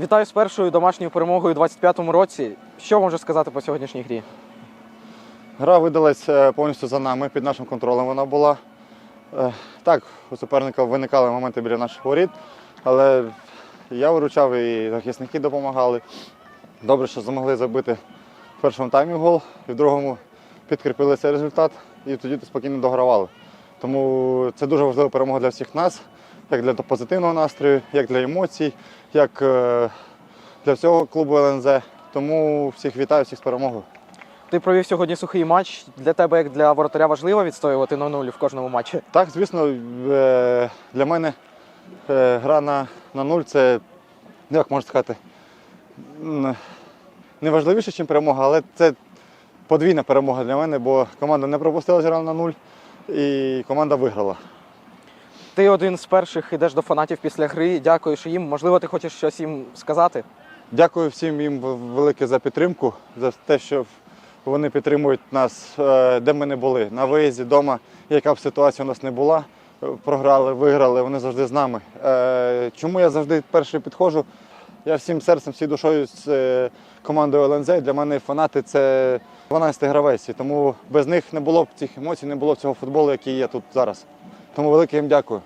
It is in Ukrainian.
Вітаю з першою домашньою перемогою у 25-му році. Що можеш сказати по сьогоднішній грі? Гра видалась е, повністю за нами, під нашим контролем вона була. Е, Так, у суперника виникали моменти біля наших воріт, але я виручав і захисники допомагали. Добре, що змогли забити в першому таймі гол, і в другому підкріпили цей результат і тоді спокійно догравали. Тому це дуже важлива перемога для всіх нас, як для позитивного настрою, як для емоцій, як е, для всього клубу ЛНЗ. Тому всіх вітаю, всіх з перемогою. Ти провів сьогодні сухий матч. Для тебе, як для воротаря, важливо відстоювати на нуль в кожному матчі. Так, звісно, е, для мене е, гра на, на нуль це, ну, як можна сказати, не важливіше, ніж перемога, але це подвійна перемога для мене, бо команда не пропустила зіграла на нуль і команда виграла. Ти один з перших ідеш до фанатів після гри. Дякуєш їм. Можливо, ти хочеш щось їм сказати. Дякую всім їм велике за підтримку, за те, що вони підтримують нас, е, де ми не були. На виїзді, вдома, яка б ситуація у нас не була. е, Програли, виграли, вони завжди з нами. Е, Чому я завжди перший підходжу? Я всім серцем, всією душою з командою ЛНЗ. Для мене фанати це 12 гравець. Тому без них не було б цих емоцій, не було б цього футболу, який є тут зараз. Тому велике їм дякую.